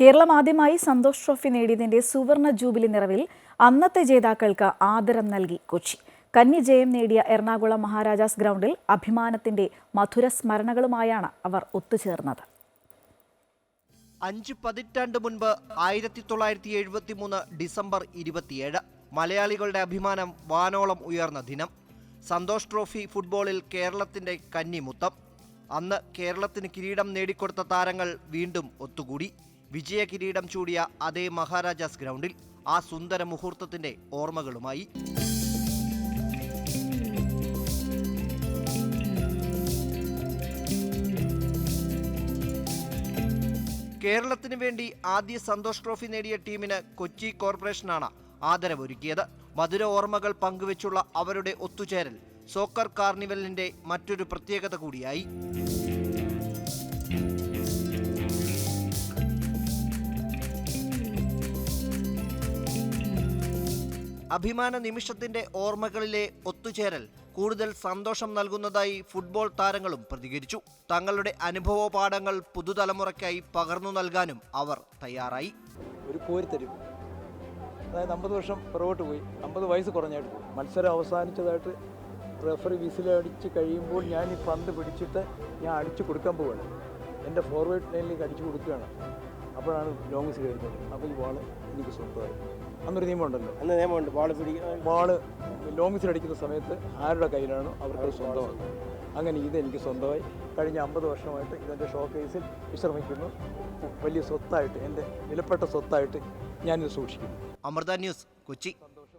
കേരളം ആദ്യമായി സന്തോഷ് ട്രോഫി നേടിയതിന്റെ സുവർണ ജൂബിലി നിറവിൽ അന്നത്തെ ജേതാക്കൾക്ക് ആദരം നൽകി കൊച്ചി. കന്നി ജയം നേടിയ എറണാകുളം മഹാരാജാസ് ഗ്രൗണ്ടിൽ അഭിമാനത്തിന്റെ മധുര സ്മരണകളുമായാണ് അവർ ഒത്തുചേർന്നത്. അഞ്ച് പതിറ്റാണ്ട് മുൻപ് ആയിരത്തി തൊള്ളായിരത്തി എഴുപത്തി മൂന്ന് ഡിസംബർ ഇരുപത്തിയേഴ് മലയാളികളുടെ അഭിമാനം വാനോളം ഉയർന്ന ദിനം. സന്തോഷ് ട്രോഫി ഫുട്ബോളിൽ കേരളത്തിന്റെ കന്നിമുത്തം. അന്ന് കേരളത്തിന് കിരീടം നേടിക്കൊടുത്ത താരങ്ങൾ വീണ്ടും ഒത്തുകൂടി. വിജയ കിരീടം ചൂടിയ അതേ മഹാരാജാസ് ഗ്രൗണ്ടിൽ ആ സുന്ദര മുഹൂർത്തത്തിന്റെ ഓർമ്മകളുമായി. കേരളത്തിന് വേണ്ടി ആദ്യ സന്തോഷ് ട്രോഫി നേടിയ ടീമിന് കൊച്ചി കോർപ്പറേഷനാണ് ആദരവൊരുക്കിയത്. മധുര ഓർമ്മകൾ പങ്കുവെച്ചുള്ള അവരുടെ ഒത്തുചേരൽ സോക്കർ കാർണിവലിന്റെ മറ്റൊരു പ്രത്യേകത കൂടിയായി. അഭിമാന നിമിഷത്തിന്റെ ഓർമ്മകളിലെ ഒത്തുചേരൽ കൂടുതൽ സന്തോഷം നൽകുന്നതായി ഫുട്ബോൾ താരങ്ങളും പ്രതികരിച്ചു. തങ്ങളുടെ അനുഭവപാഠങ്ങൾ പുതുതലമുറയ്ക്കായി പകർന്നു നൽകാനും അവർ തയ്യാറായി. ഒരു കോരിത്തരും അതായത് അമ്പത് വർഷം പുറകോട്ട് പോയി. അമ്പത് വയസ്സ് കുറഞ്ഞായിട്ട് മത്സരം അവസാനിച്ചതായിട്ട് റെഫറി വിസിലടിച്ച് കഴിയുമ്പോൾ ഞാൻ ഈ പന്ത് പിടിച്ചിട്ട് ഞാൻ അടിച്ചു കൊടുക്കാൻ പോവുകയാണ്. എന്റെ ഫോർവേഡ് ലൈനിലേക്ക് അടിച്ചു കൊടുക്കുകയാണ്. അപ്പോഴാണ് ലോങ് വിസിൽ വരുന്നത് അപ്പോൾ ഈ ബോൾ എനിക്ക് സ്വന്തമായി. അന്നൊരു നിയമമുണ്ടല്ലോ. അന്ന് നിയമമുണ്ട്. ബോൾ ലോങ് വിസിൽ അടിക്കുന്ന സമയത്ത് ആരുടെ കയ്യിലാണോ അവർക്ക് സ്വന്തമാകും അങ്ങനെ ഇത് എനിക്ക് സ്വന്തമായി. കഴിഞ്ഞ അമ്പത് വർഷമായിട്ട് ഇതെന്റെ ഷോ കേസിൽ വിശ്രമിക്കുന്നു. വലിയ സ്വത്തായിട്ട് എന്റെ വിലപ്പെട്ട സ്വത്തായിട്ട് ഞാനിത് സൂക്ഷിക്കുന്നു. അമൃത ന്യൂസ് കൊച്ചി. സന്തോഷം.